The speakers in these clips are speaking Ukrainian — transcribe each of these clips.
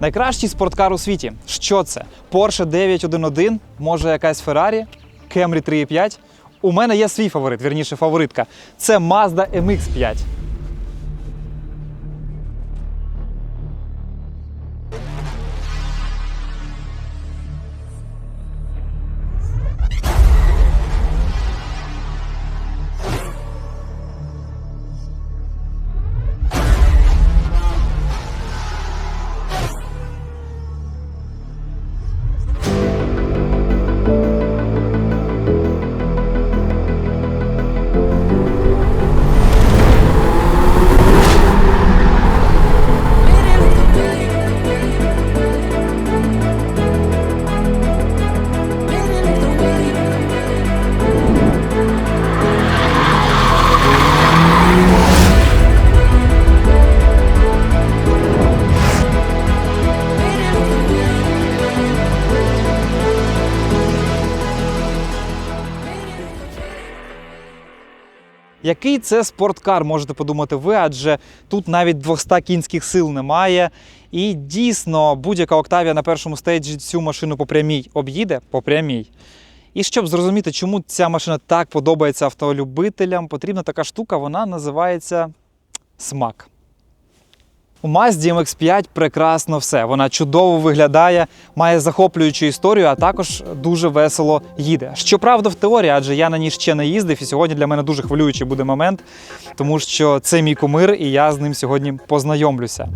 Найкращий спорткар у світі. Що це? Porsche 911, може якась Ferrari, Camry 3.5. У мене є свій фаворит, вірніше фаворитка. Це Mazda MX5. Який це спорткар, можете подумати ви, адже тут навіть 200 кінських сил немає. І дійсно, будь-яка Октавія на першому стейджі цю машину по прямій об'їде по прямій. І щоб зрозуміти, чому ця машина так подобається автолюбителям, потрібна така штука, вона називається смак. У Mazda MX5 прекрасно все. Вона чудово виглядає, має захоплюючу історію, а також дуже весело їде. Щоправда, в теорії, адже я на ній ще не їздив, і сьогодні для мене дуже хвилюючий буде момент, тому що це мій кумир, і я з ним сьогодні познайомлюся.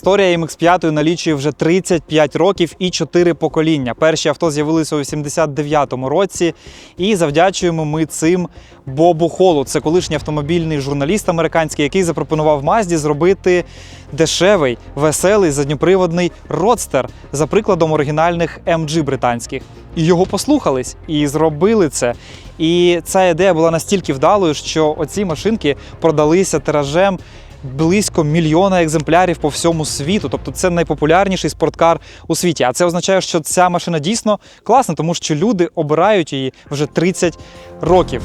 Історія MX5 налічує вже 35 років і 4 покоління. Перші авто з'явилися у 89-му році, і завдячуємо ми цим Бобу Холу. Це колишній автомобільний журналіст американський, який запропонував Мазді зробити дешевий, веселий задньоприводний родстер за прикладом оригінальних MG британських. І його послухались і зробили це. І ця ідея була настільки вдалою, що оці машинки продалися тиражем близько мільйона екземплярів по всьому світу. Тобто це найпопулярніший спорткар у світі. А це означає, що ця машина дійсно класна, тому що люди обирають її вже 30 років.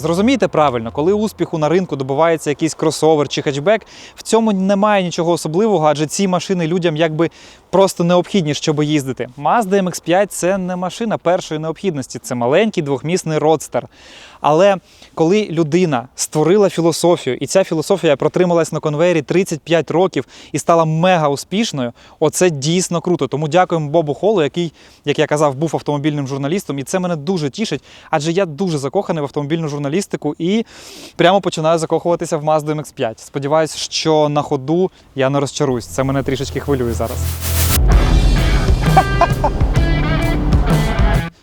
Зрозумійте правильно, коли успіху на ринку добувається якийсь кросовер чи хетчбек, в цьому немає нічого особливого, адже ці машини людям якби просто необхідні, щоб їздити. Mazda MX5 це не машина першої необхідності, це маленький двохмісний родстер. Але коли людина створила філософію, і ця філософія протрималась на конвейері 35 років і стала мега успішною, оце дійсно круто. Тому дякуємо Бобу Холу, який, як я казав, був автомобільним журналістом, і це мене дуже тішить, адже я дуже закоханий в автомобільну журналістику і прямо починаю закохуватися в Mazda MX5. Сподіваюсь, що на ходу я не розчаруюсь. Це мене трішечки хвилює зараз.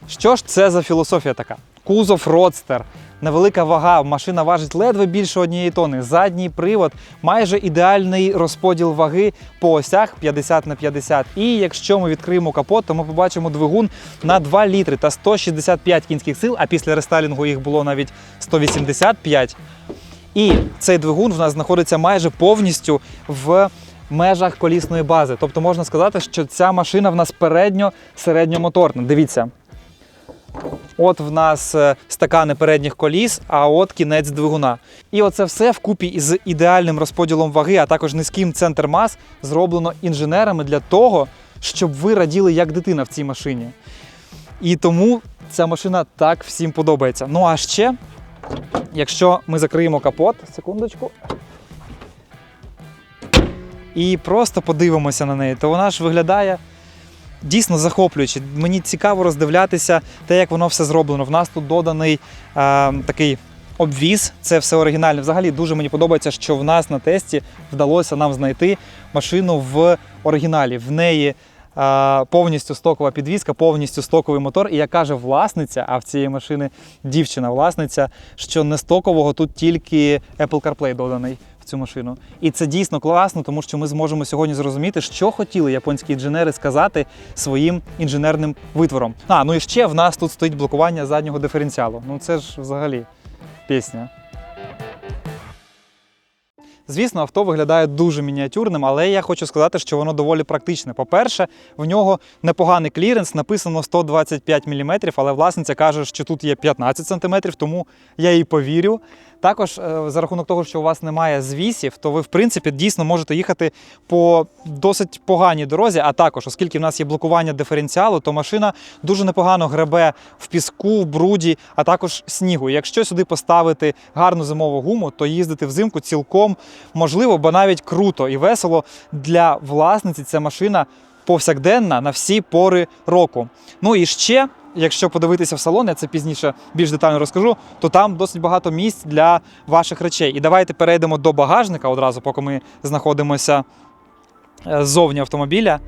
Що ж це за філософія така? Кузов родстер, невелика вага, машина важить ледве більше однієї тони. Задній привод, майже ідеальний розподіл ваги по осях 50 на 50. І якщо ми відкриємо капот, то ми побачимо двигун на 2 літри та 165 кінських сил, а після рестайлінгу їх було навіть 185. І цей двигун в нас знаходиться майже повністю в межах колісної бази. Тобто можна сказати, що ця машина в нас передньо-середньомоторна. Дивіться. От в нас е, стакани передніх коліс, а от кінець двигуна. І оце все вкупі із ідеальним розподілом ваги, а також низьким центр мас зроблено інженерами для того, щоб ви раділи як дитина в цій машині. І тому ця машина так всім подобається. Ну а ще, якщо ми закриємо капот, секундочку. І просто подивимося на неї, то вона ж виглядає дійсно захоплююче. Мені цікаво роздивлятися те, як воно все зроблено. В нас тут доданий е, такий обвіз, це все оригінальне. Взагалі дуже мені подобається, що в нас на тесті вдалося нам знайти машину в оригіналі. В неї е, повністю стокова підвізка, повністю стоковий мотор. І як каже власниця, а в цієї машини дівчина-власниця, що не стокового тут тільки Apple CarPlay доданий цю машину. І це дійсно класно, тому що ми зможемо сьогодні зрозуміти, що хотіли японські інженери сказати своїм інженерним витвором. А, ну і ще в нас тут стоїть блокування заднього диференціалу. Ну це ж взагалі пісня. Звісно, авто виглядає дуже мініатюрним, але я хочу сказати, що воно доволі практичне. По-перше, в нього непоганий кліренс, написано 125 мм, але власниця каже, що тут є 15 см, тому я їй повірю. Також е, за рахунок того, що у вас немає звісів, то ви, в принципі, дійсно можете їхати по досить поганій дорозі. А також, оскільки в нас є блокування диференціалу, то машина дуже непогано гребе в піску, в бруді, а також снігу. Якщо сюди поставити гарну зимову гуму, то їздити взимку цілком можливо, бо навіть круто і весело для власниці ця машина повсякденна на всі пори року. Ну і ще. Якщо подивитися в салон, я це пізніше більш детально розкажу, то там досить багато місць для ваших речей. І давайте перейдемо до багажника одразу, поки ми знаходимося е, ззовні автомобіля.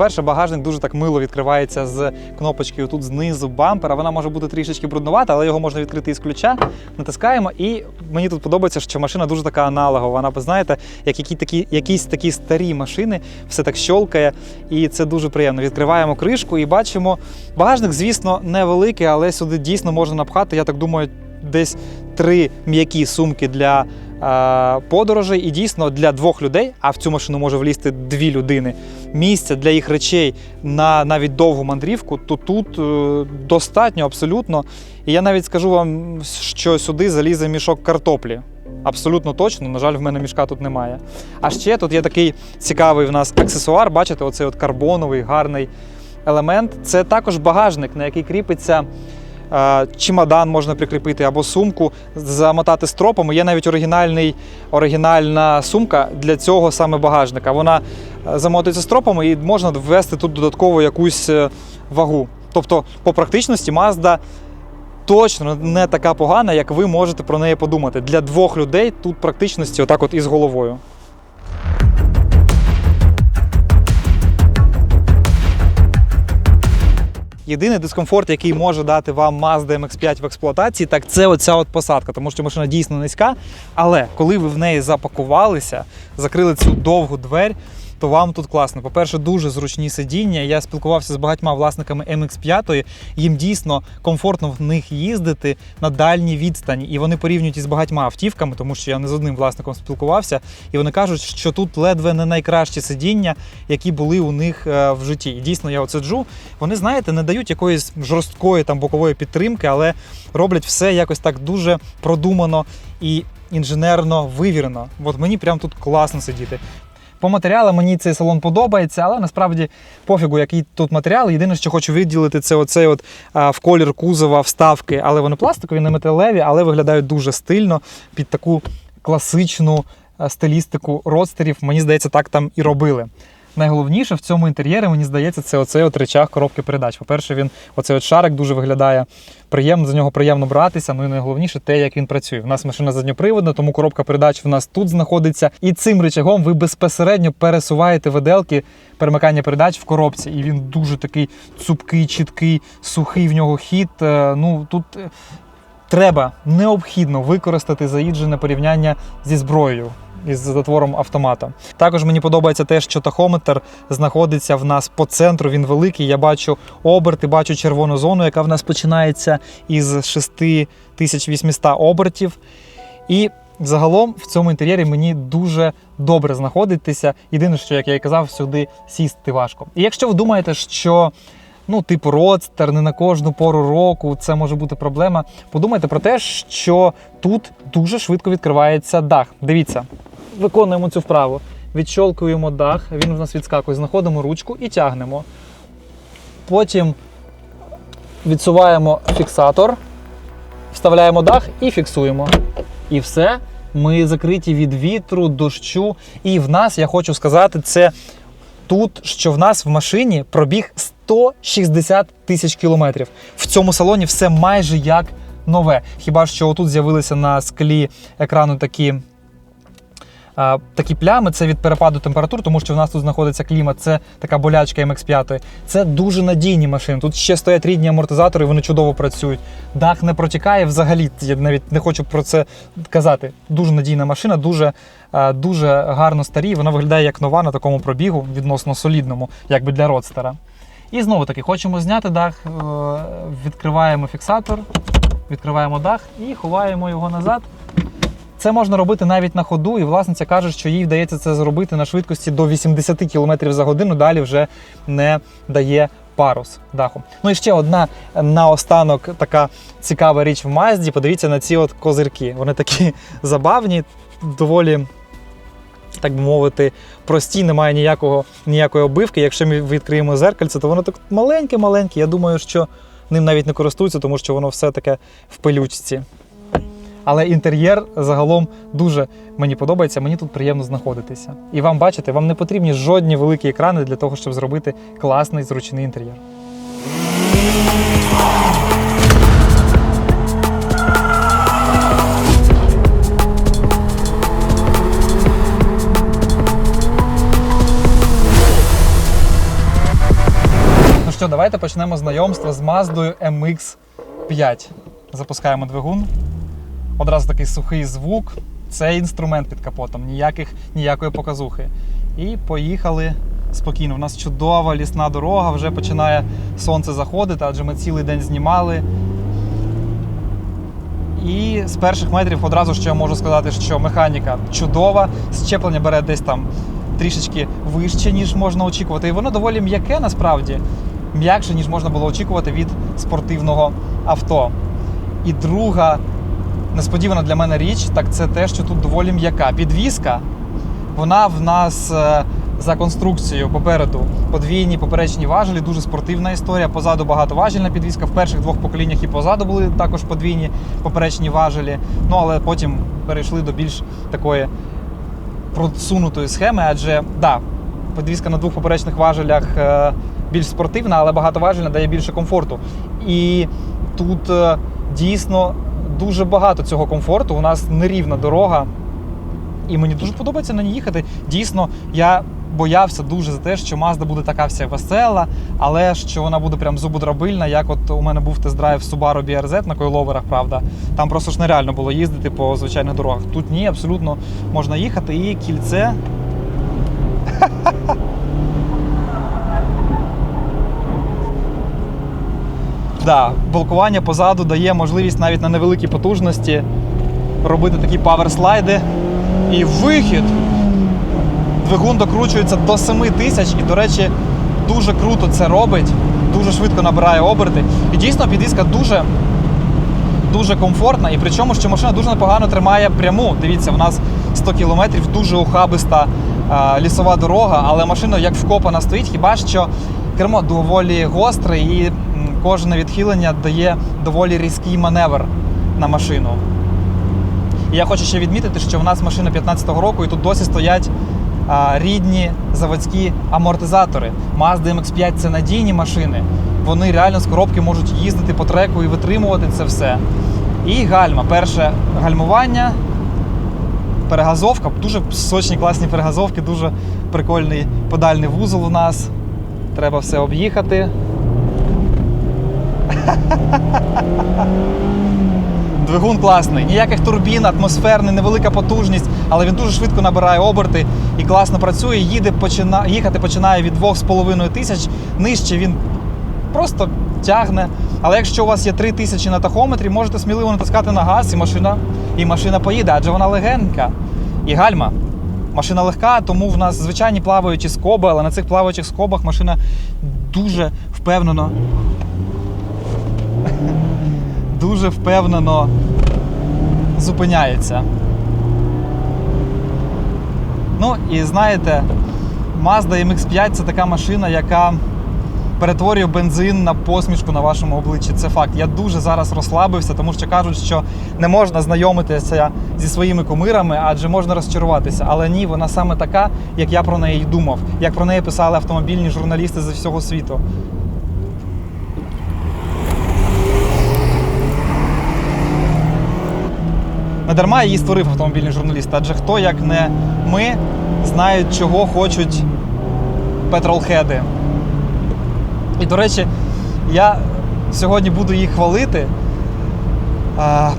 По-перше, багажник дуже так мило відкривається з кнопочки тут знизу бампера. Вона може бути трішечки бруднувата, але його можна відкрити із ключа. Натискаємо, і мені тут подобається, що машина дуже така аналогова. Вона, ви знаєте, як які такі, якісь такі старі машини, все так щолкає, і це дуже приємно. Відкриваємо кришку і бачимо. Багажник, звісно, невеликий, але сюди дійсно можна напхати. Я так думаю, десь три м'які сумки для е, подорожей. І дійсно для двох людей, а в цю машину може влізти дві людини. Місця для їх речей на навіть довгу мандрівку, то тут е, достатньо абсолютно. І я навіть скажу вам, що сюди залізе мішок картоплі. Абсолютно точно, на жаль, в мене мішка тут немає. А ще тут є такий цікавий в нас аксесуар. Бачите, оцей от карбоновий гарний елемент. Це також багажник, на який кріпиться е, чемодан можна прикріпити або сумку, замотати стропами. Є навіть оригінальний, оригінальна сумка для цього саме багажника. Вона замотується стропами і можна ввести тут додатково якусь е, вагу. Тобто, по практичності Mazda точно не така погана, як ви можете про неї подумати. Для двох людей тут практичності отак от із головою. Єдиний дискомфорт, який може дати вам Mazda MX-5 в експлуатації, так це оця от посадка, тому що машина дійсно низька. Але коли ви в неї запакувалися, закрили цю довгу двері, то вам тут класно. По-перше, дуже зручні сидіння. Я спілкувався з багатьма власниками MX-5, їм дійсно комфортно в них їздити на дальній відстані. І вони порівнюють із багатьма автівками, тому що я не з одним власником спілкувався, і вони кажуть, що тут ледве не найкращі сидіння, які були у них е, в житті. І дійсно, я оце джу. Вони, знаєте, не дають якоїсь жорсткої там бокової підтримки, але роблять все якось так дуже продумано і інженерно вивірено. От мені прям тут класно сидіти. По матеріалам мені цей салон подобається, але насправді пофігу, який тут матеріал. Єдине, що хочу виділити, це оцей от а, в колір кузова вставки, але вони пластикові, не металеві, але виглядають дуже стильно під таку класичну стилістику родстерів. Мені здається, так там і робили. Найголовніше в цьому інтер'єрі, мені здається, це оцей от речах коробки передач. По-перше, він оцей от шарик дуже виглядає приємно, за нього приємно братися. Ну і найголовніше те, як він працює. У нас машина задньоприводна, тому коробка передач в нас тут знаходиться. І цим речагом ви безпосередньо пересуваєте виделки перемикання передач в коробці. І він дуже такий цупкий, чіткий, сухий в нього хід. Е, Ну тут. е, Треба необхідно використати заїджене порівняння зі зброєю із затвором автомата. Також мені подобається те, що тахометр знаходиться в нас по центру. Він великий. Я бачу оберти, бачу червону зону, яка в нас починається із 6800 обертів. І загалом в цьому інтер'єрі мені дуже добре знаходитися. Єдине, що, як я і казав, сюди сісти важко. І якщо ви думаєте, що ну, типу, родстер, не на кожну пору року, це може бути проблема. Подумайте про те, що тут дуже швидко відкривається дах. Дивіться, виконуємо цю вправу. Відщолкуємо дах, він у нас відскакує, знаходимо ручку і тягнемо. Потім відсуваємо фіксатор, вставляємо дах і фіксуємо. І все. Ми закриті від вітру, дощу. І в нас, я хочу сказати, це тут, що в нас в машині пробіг 160 тисяч кілометрів. В цьому салоні все майже як нове. Хіба що отут з'явилися на склі екрану такі. Такі плями це від перепаду температур, тому що в нас тут знаходиться клімат, це така болячка MX5. Це дуже надійні машини. Тут ще стоять рідні амортизатори, вони чудово працюють. Дах не протікає взагалі. Я навіть не хочу про це казати. Дуже надійна машина, дуже, дуже гарно старі. Вона виглядає як нова на такому пробігу, відносно солідному, якби для родстера. І знову таки, хочемо зняти дах, е, відкриваємо фіксатор, відкриваємо дах і ховаємо його назад. Це можна робити навіть на ходу, і власниця каже, що їй вдається це зробити на швидкості до 80 км за годину. Далі вже не дає парус даху. Ну і ще одна наостанок така цікава річ в Мазді. Подивіться на ці от козирки. Вони такі забавні, доволі. Так би мовити, прості, немає ніякого, ніякої обивки. Якщо ми відкриємо зеркальце, то воно так маленьке-маленьке. Я думаю, що ним навіть не користуються, тому що воно все таке в пилючці. Але інтер'єр загалом дуже мені подобається, мені тут приємно знаходитися. І вам бачите, вам не потрібні жодні великі екрани для того, щоб зробити класний зручний інтер'єр. Ну що, давайте почнемо знайомство з Маздою MX5. Запускаємо двигун. Одразу такий сухий звук. Це інструмент під капотом, ніяких, ніякої показухи. І поїхали спокійно. У нас чудова лісна дорога, вже починає сонце заходити, адже ми цілий день знімали. І з перших метрів одразу що я можу сказати, що механіка чудова, щеплення бере десь там трішечки вище, ніж можна очікувати. І воно доволі м'яке насправді, м'якше, ніж можна було очікувати від спортивного авто. І друга несподівана для мене річ, так це те, що тут доволі м'яка. Підвізка, вона в нас е, за конструкцією попереду подвійні поперечні важелі, дуже спортивна історія. Позаду багатоважільна підвізка. В перших двох поколіннях і позаду були також подвійні поперечні важелі. Ну але потім перейшли до більш такої просунутої схеми, адже да, подвізка на двох поперечних важелях е, більш спортивна, але багатоважільна дає більше комфорту. І тут е, дійсно дуже багато цього комфорту. У нас нерівна дорога, і мені дуже подобається на ній їхати. Дійсно, я боявся дуже за те, що Mazda буде така вся весела, але що вона буде прям зубодробильна, як от у мене був тест-драйв Subaru BRZ на койловерах, правда. Там просто ж нереально було їздити по звичайних дорогах. Тут ні, абсолютно можна їхати. І кільце. Да, блокування позаду дає можливість навіть на невеликій потужності робити такі паверслайди. І вихід. Двигун докручується до 7 тисяч і, до речі, дуже круто це робить, дуже швидко набирає оберти. І дійсно підвізка дуже, дуже комфортна. І причому, що машина дуже непогано тримає пряму. Дивіться, в нас 100 кілометрів, дуже ухабиста а, лісова дорога, але машина як вкопана стоїть, хіба що кермо доволі гостре і кожне відхилення дає доволі різкий маневр на машину. І я хочу ще відмітити, що в нас машина 15-го року, і тут досі стоять а, рідні заводські амортизатори. Mazda MX-5 це надійні машини. Вони реально з коробки можуть їздити по треку і витримувати це все. І гальма. Перше гальмування, перегазовка, дуже сочні класні перегазовки, дуже прикольний подальний вузол у нас. Треба все об'їхати. Двигун класний, ніяких турбін, атмосферний, невелика потужність, але він дуже швидко набирає оберти і класно працює. Їде, почина... Їхати починає від 2,5 тисяч, нижче він просто тягне. Але якщо у вас є 3 тисячі на тахометрі, можете сміливо натискати на газ, і машина, і машина поїде, адже вона легенька. І гальма. Машина легка, тому в нас звичайні плаваючі скоби, але на цих плаваючих скобах машина дуже впевнено дуже впевнено зупиняється. Ну і знаєте, Mazda MX5 це така машина, яка перетворює бензин на посмішку на вашому обличчі. Це факт. Я дуже зараз розслабився, тому що кажуть, що не можна знайомитися зі своїми кумирами, адже можна розчаруватися. Але ні, вона саме така, як я про неї думав, як про неї писали автомобільні журналісти зі всього світу. Не дарма її створив автомобільний журналіст, адже хто, як не ми, знають, чого хочуть петролхеди. І, до речі, я сьогодні буду їх хвалити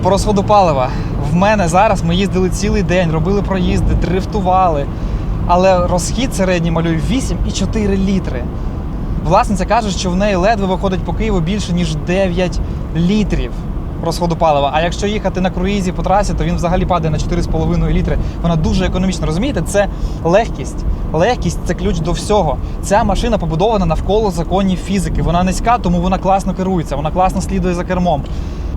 по розходу палива. В мене зараз ми їздили цілий день, робили проїзди, дрифтували. Але розхід середній малює 8,4 літри. Власниця каже, що в неї ледве виходить по Києву більше ніж 9 літрів розходу палива. А якщо їхати на круїзі по трасі, то він взагалі падає на 4,5 літри. Вона дуже економічна. Розумієте, це легкість. Легкість це ключ до всього. Ця машина побудована навколо законів фізики. Вона низька, тому вона класно керується, вона класно слідує за кермом.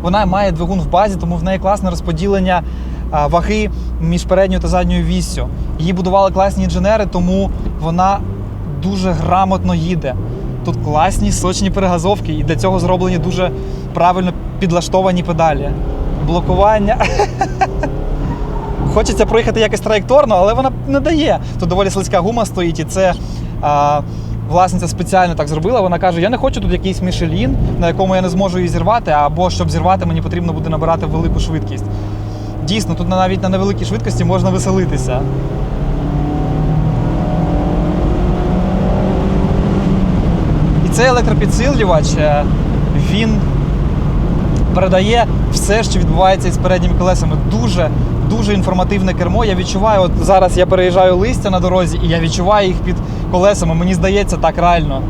Вона має двигун в базі, тому в неї класне розподілення ваги між передньою та задньою віссю. Її будували класні інженери, тому вона дуже грамотно їде. Тут класні сочні перегазовки, і для цього зроблені дуже правильно підлаштовані педалі. Блокування. Хочеться проїхати якось траєкторно, але вона не дає. Тут доволі слизька гума стоїть, і це а, власниця спеціально так зробила. Вона каже: я не хочу тут якийсь мішелін, на якому я не зможу її зірвати, або щоб зірвати, мені потрібно буде набирати велику швидкість. Дійсно, тут навіть на невеликій швидкості можна веселитися. І цей електропідсилювач, е, він передає все, що відбувається із передніми колесами. Дуже дуже інформативне кермо. Я відчуваю, от зараз я переїжджаю листя на дорозі, і я відчуваю їх під колесами. Мені здається, так реально.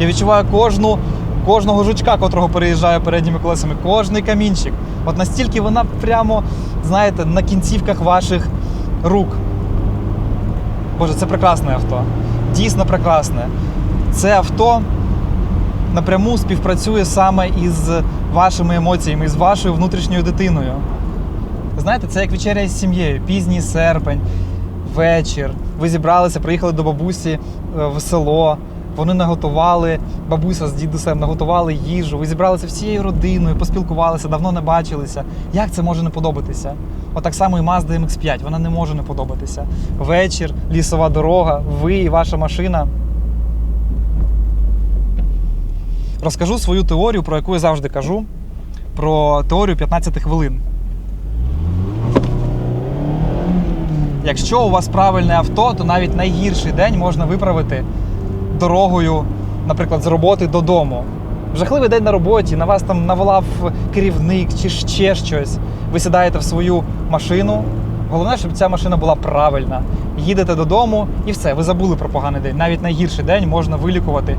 Я відчуваю кожну, кожного жучка, котрого переїжджаю передніми колесами, кожний камінчик. От настільки вона прямо, знаєте, на кінцівках ваших рук. Боже, це прекрасне авто. Дійсно прекрасне. Це авто напряму співпрацює саме із вашими емоціями, із вашою внутрішньою дитиною. Знаєте, це як вечеря із сім'єю, пізній серпень, вечір. Ви зібралися, приїхали до бабусі е, в село. Вони наготували, бабуся з дідусем наготували їжу. Ви зібралися всією родиною, поспілкувалися, давно не бачилися. Як це може не подобатися? Отак само і Mazda MX5, вона не може не подобатися. Вечір, лісова дорога, ви і ваша машина. Розкажу свою теорію, про яку я завжди кажу, про теорію 15 хвилин. Якщо у вас правильне авто, то навіть найгірший день можна виправити дорогою, наприклад, з роботи додому. Жахливий день на роботі, на вас там наволав керівник чи ще щось. Ви сідаєте в свою машину. Головне, щоб ця машина була правильна. Їдете додому і все, ви забули про поганий день. Навіть найгірший день можна вилікувати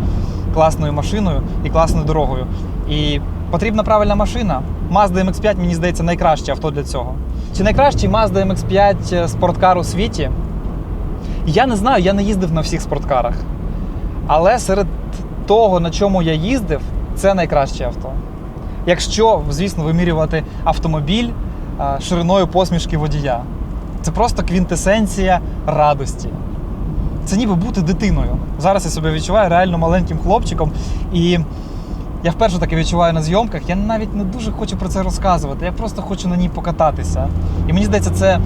класною машиною і класною дорогою. І потрібна правильна машина. Mazda MX5, мені здається, найкраще авто для цього. Чи найкращий Mazda MX5 спорткар у світі? Я не знаю, я не їздив на всіх спорткарах. Але серед того, на чому я їздив, це найкраще авто. Якщо, звісно, вимірювати автомобіль а, шириною посмішки водія, це просто квінтесенція радості. Це ніби бути дитиною. Зараз я себе відчуваю реально маленьким хлопчиком. І я вперше таке відчуваю на зйомках. Я навіть не дуже хочу про це розказувати. Я просто хочу на ній покататися. І мені здається, це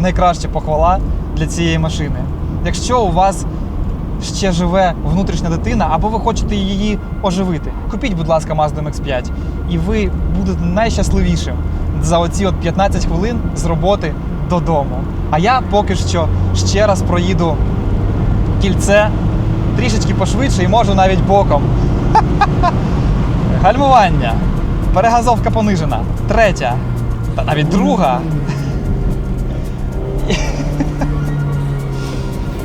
найкраща похвала для цієї машини. Якщо у вас ще живе внутрішня дитина, або ви хочете її оживити, купіть, будь ласка, Mazda MX5, і ви будете найщасливішим за оці от 15 хвилин з роботи додому. А я поки що ще раз проїду кільце трішечки пошвидше і можу навіть боком. Гальмування. Перегазовка понижена. Третя. Та навіть друга.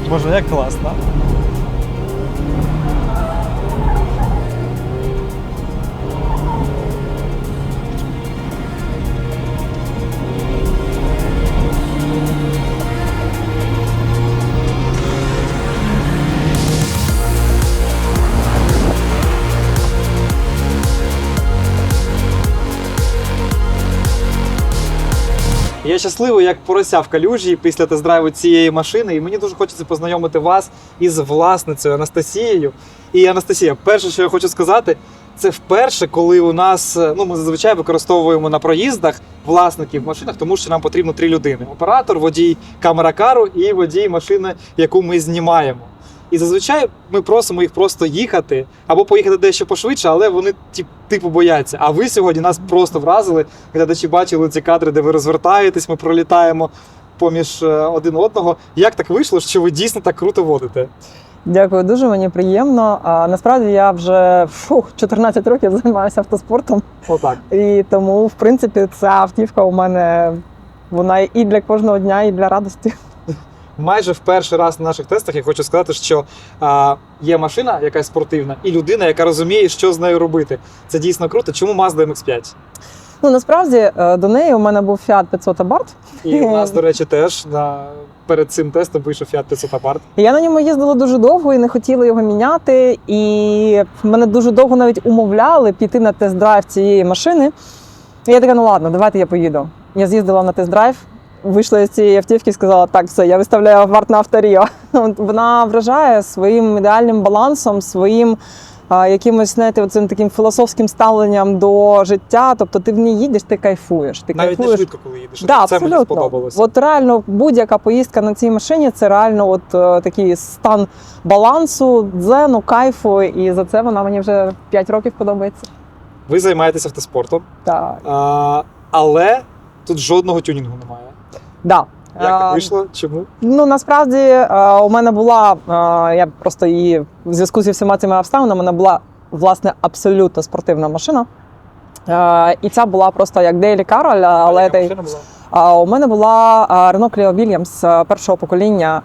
Боже, як класно. Я щасливий, як порося в калюжі після тест-драйву цієї машини, і мені дуже хочеться познайомити вас із власницею Анастасією. І Анастасія, перше, що я хочу сказати, це вперше, коли у нас ну ми зазвичай використовуємо на проїздах власників в машинах, тому що нам потрібно три людини: оператор, водій камера кару і водій машини, яку ми знімаємо. І зазвичай ми просимо їх просто їхати або поїхати дещо пошвидше, але вони ті- типу бояться. А ви сьогодні нас просто вразили. Глядачі бачили ці кадри, де ви розвертаєтесь, ми пролітаємо поміж е, один одного. Як так вийшло, що ви дійсно так круто водите? Дякую, дуже мені приємно. А насправді я вже фух, 14 років займаюся автоспортом, Отак. і тому, в принципі, ця автівка у мене вона і для кожного дня, і для радості. Майже в перший раз на наших тестах я хочу сказати, що а, є машина, яка спортивна, і людина, яка розуміє, що з нею робити. Це дійсно круто. Чому Mazda MX-5? Ну насправді е, до неї у мене був Fiat 500 Abarth. І у нас, до речі, теж на перед цим тестом вийшов Fiat 500 Abarth. Я на ньому їздила дуже довго і не хотіла його міняти. І мене дуже довго навіть умовляли піти на тест-драйв цієї машини. І я така, ну ладно, давайте я поїду. Я з'їздила на тест-драйв, вийшла з цієї автівки і сказала, так, все, я виставляю аварт на авторіо. Вона вражає своїм ідеальним балансом, своїм. Якимось, знаєте, цим таким філософським ставленням до життя. Тобто ти в ній їдеш, ти кайфуєш. Ти Навіть не кайфуєш швидко, коли їдеш. Да, це мені сподобалося. От реально будь-яка поїздка на цій машині це реально от е, такий стан балансу, дзену, кайфу. І за це вона мені вже 5 років подобається. Ви займаєтеся автоспортом, Так. а, але тут жодного тюнінгу немає. Да. Як Е, так вийшло? Чому? Ну насправді е, у мене була, е, я просто її в зв'язку зі всіма цими обставинами, у мене була власне абсолютно спортивна машина. Е, І ця була просто як Дейлі Кароль, але та у мене була Renault Clio Williams першого покоління.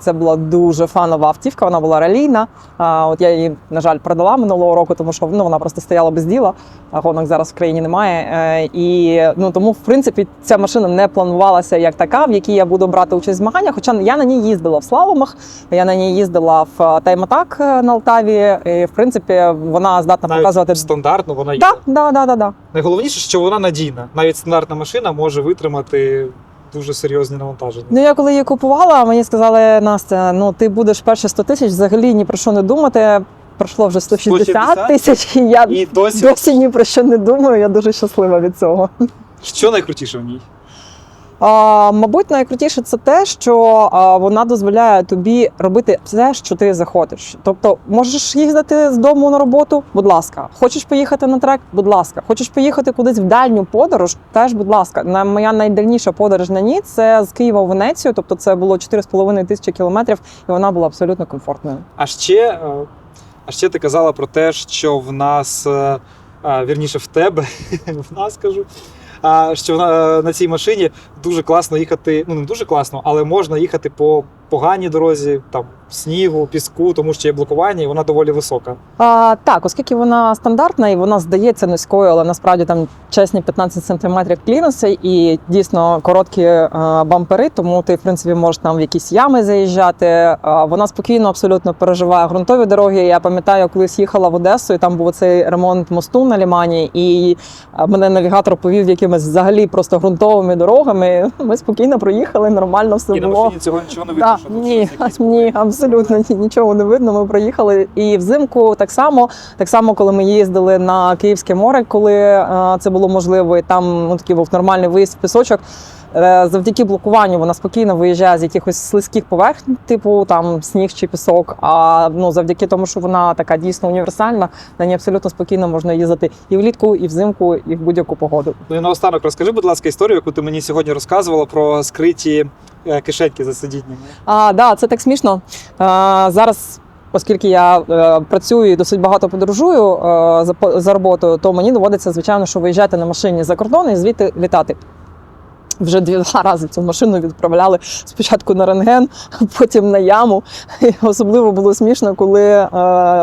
Це була дуже фанова автівка, вона була ралійна. От я її, на жаль, продала минулого року, тому що ну, вона просто стояла без діла. Гонок зараз в країні немає. Е, І ну тому, в принципі, ця машина не планувалася як така, в якій я буду брати участь в змаганнях. Хоча я на ній їздила в слаломах, я на ній їздила в тайм-атак на Алтаві. І в принципі, вона здатна Навіть показувати. стандартно вона їде. Так, да, да, да, да. Найголовніше, що вона надійна. Навіть стандартна машина може витримати дуже серйозні навантаження. Ну я коли її купувала, мені сказали, Настя, ну ти будеш перші 100 тисяч взагалі ні про що не думати. Пройшло вже 160 160? тисяч, і я І досі, досі ні про що не думаю. Я дуже щаслива від цього. що найкрутіше в ній? Мабуть, найкрутіше це те, що вона дозволяє тобі робити все, що ти захочеш. Тобто, можеш їздити з дому на роботу, будь ласка. Хочеш поїхати на трек, будь ласка. Хочеш поїхати кудись в дальню подорож, теж, будь ласка. Моя найдальніша подорож на ній це з Києва в Венецію. Тобто, це було 4,5 тисячі кілометрів, і вона була абсолютно комфортною. А ще, е, а ще ти казала про те, що в нас, е, вірніше в тебе, в нас кажу, що на, на цій машині дуже класно їхати. Ну не дуже класно, але можна їхати по поганій дорозі, там снігу, піску, тому що є блокування, і вона доволі висока. А, так, оскільки вона стандартна і вона здається низькою, але насправді там чесні 15 сантиметрів клінуси і дійсно короткі а, бампери, тому ти в принципі можеш там в якісь ями заїжджати. А, вона спокійно абсолютно переживає ґрунтові дороги. Я пам'ятаю, я колись їхала в Одесу, і там був цей ремонт мосту на лімані, і мене навігатор повів якимись взагалі просто ґрунтовими дорогами. Ми спокійно проїхали, нормально все і на було. машині цього нічого не. Да, що тут ні, щось ні, абсолютно ні, нічого не видно. Ми проїхали. І взимку так само, так само, коли ми їздили на Київське море, коли а, це було можливо, і там ну, такий був нормальний виїзд в пісочок. Е, Завдяки блокуванню вона спокійно виїжджає з якихось слизьких поверхень, типу там сніг чи пісок. А ну завдяки тому, що вона така дійсно універсальна, на ній абсолютно спокійно можна їздити і влітку, і взимку, і в будь-яку погоду. Ну і наостанок розкажи, будь ласка, історію, яку ти мені сьогодні розказувала про скриті е, кишеньки за сидіннями. А, да, це так смішно. А, зараз, оскільки я е, працюю і досить багато подорожую е, за, за роботою, то мені доводиться, звичайно, що виїжджати на машині за кордон і звідти літати. Вже дві два рази цю машину відправляли спочатку на рентген, потім на яму. І особливо було смішно, коли е,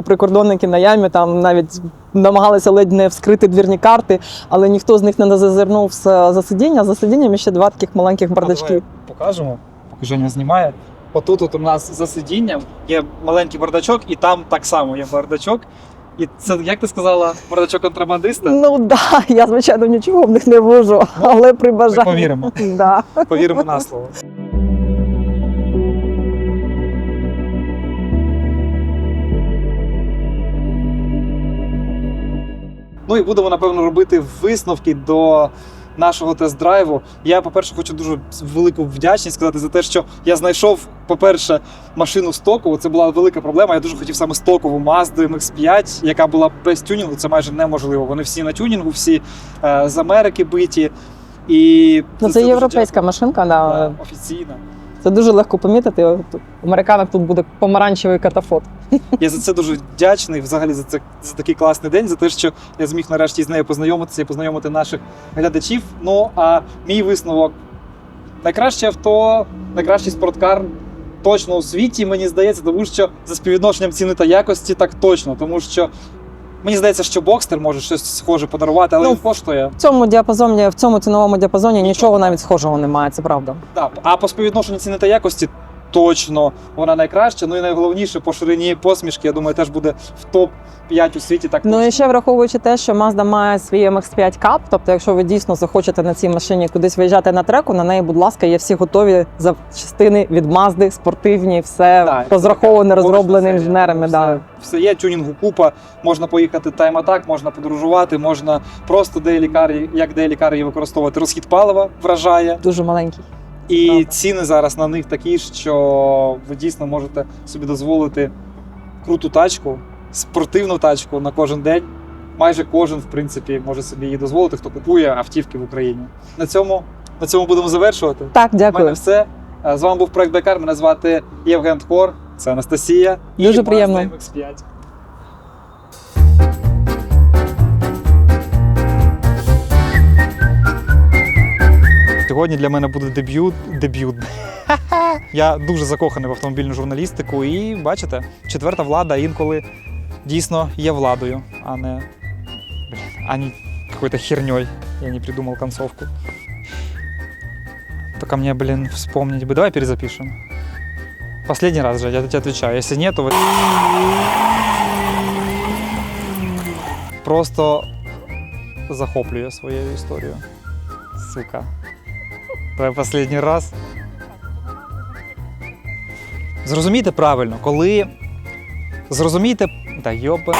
прикордонники на ямі там навіть намагалися ледь не вскрити двірні карти, але ніхто з них не зазирнув за за сидіння. За сидінням ще два таких маленьких бардачки. Покажемо, поки Женя знімає. Отут от у нас за сидінням є маленький бардачок, і там так само є бардачок. І це, як ти сказала, бардачок контрабандиста? Ну да, я звичайно нічого в них не вожу, але при бажанні. повіримо. Да. Повіримо на слово. Ну і будемо, напевно, робити висновки до нашого тест-драйву. Я, по-перше, хочу дуже велику вдячність сказати за те, що я знайшов, по-перше, машину стокову. Це була велика проблема. Я дуже хотів саме стокову Mazda MX-5, яка була без тюнінгу. Це майже неможливо. Вони всі на тюнінгу, всі е, з Америки биті. І Ну це, це європейська машинка, да. Да, офіційно. Це дуже легко помітити. У американок тут буде помаранчевий катафот. Я за це дуже вдячний. Взагалі за це за такий класний день, за те, що я зміг нарешті з нею познайомитися і познайомити наших глядачів. Ну а мій висновок найкраще авто, найкращий спорткар точно у світі, мені здається, тому що за співвідношенням ціни та якості так точно, тому що. Мені здається, що бокстер може щось схоже подарувати, але Ну, він коштує. В цьому діапазоні, в цьому ціновому діапазоні нічого навіть схожого немає, це правда. Да, а по співвідношенню ціни та якості точно вона найкраща. Ну і найголовніше по ширині посмішки, я думаю, теж буде в топ 5 у світі. Так Ну точно. і ще враховуючи те, що Mazda має свій MX-5 Cup, тобто, якщо ви дійсно захочете на цій машині кудись виїжджати на треку, на неї, будь ласка, є всі готові запчастини від Mazda, спортивні, все Да, розраховане, розроблені інженерами. все, Да. все є, тюнінгу купа, можна поїхати тайм-атак, можна подорожувати, можна просто дейлікар, як дейлікар її використовувати. Розхід палива вражає. Дуже маленький. І Правда. ціни зараз на них такі, що ви дійсно можете собі дозволити круту тачку, спортивну тачку на кожен день. Майже кожен, в принципі, може собі її дозволити, хто купує автівки в Україні. На цьому, на цьому будемо завершувати. Так, У мене все. Е, З вами був проект Бекар. Мене звати Євген Ткор. Це Анастасія. і Дуже Mazda приємно. MX-5. Сьогодні для мене буде дебют. Дебют. Я дуже закоханий в автомобільну журналістику, і бачите, четверта влада інколи дійсно є владою, а не блін, какой-то херней. Я не придумал концовку. Только мне, блин, вспомнить бы. Давай перезапишем. Последний раз же, я тебе отвечаю. Если нет, то. Просто захоплює своєю історією. Сука. Давай последній раз. Зрозумійте правильно, коли. Зрозумійте. Та йоби.